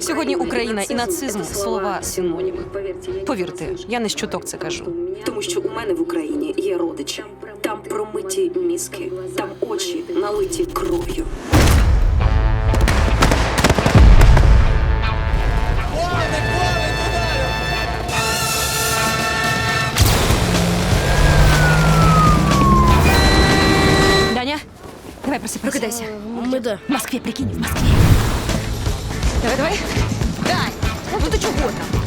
Сьогодні Україна і нацизм слова синоніми. Повірте, я не з чуток це кажу. Тому що у мене в Україні є родичі. Там промиті мізки, там очі налиті кров'ю. Даня, давай просыпайся. Прокидайся. Ми де? В Москве, прикинь, в Москве. Давай, давай. Дай. Ну ти чого там?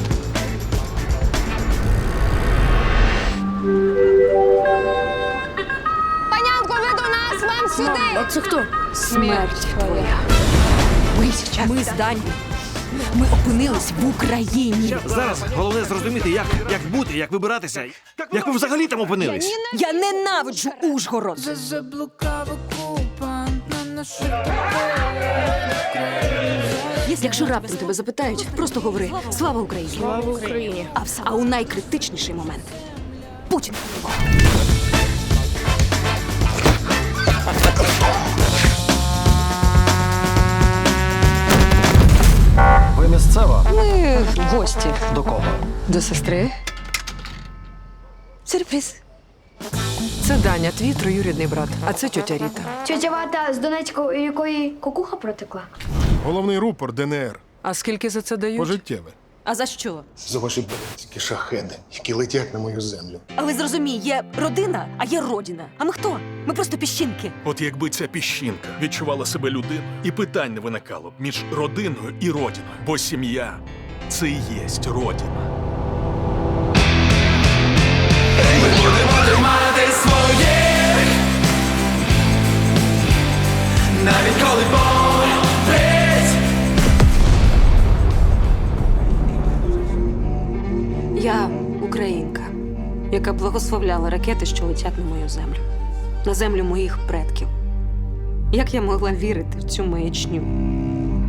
Панянко, ви до нас, вам сюди! А це хто? Смерть твоя. Ми зараз, ми з Дані. Ми опинились в Україні. Зараз головне зрозуміти, як, як бути, як вибиратися, як ви взагалі там опинились. Я ненавиджу Ужгород. Заблукав нашу Якщо раптом тебе запитають, просто говори Слава Україні! Слава Україні. А, в- а у найкритичніший момент Путін. Ви місцева? Ми гості До кого? до сестри. Сюрприз. Це Даня, твій троюрідний брат, а це тьотя Ріта. Тетя Вата з Донецька, у якої кукуха протекла. Головний рупор ДНР. А скільки за це дають? Пожиттєве. А за що? За ваші блядські шахеди, які летять на мою землю. Але зрозумій, є родина, а є родина. А ми хто? Ми просто піщинки. От якби ця піщинка відчувала себе людиною, і питань не виникало б між родиною і родиною, бо сім'я це і єсть родина. Яка благословляла ракети, що летять на мою землю, на землю моїх предків. Як я могла вірити в цю маячню?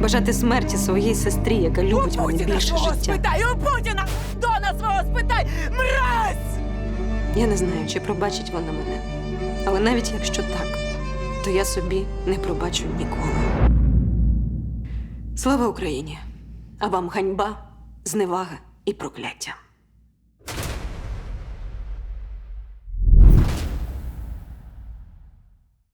Бажати смерті своїй сестрі, яка любить мене більше життя. у Путіна! Дона свого спитай! Мразь! Я не знаю, чи пробачить вона мене. Але навіть якщо так, то я собі не пробачу ніколи. Слава Україні! А вам ганьба, зневага і прокляття.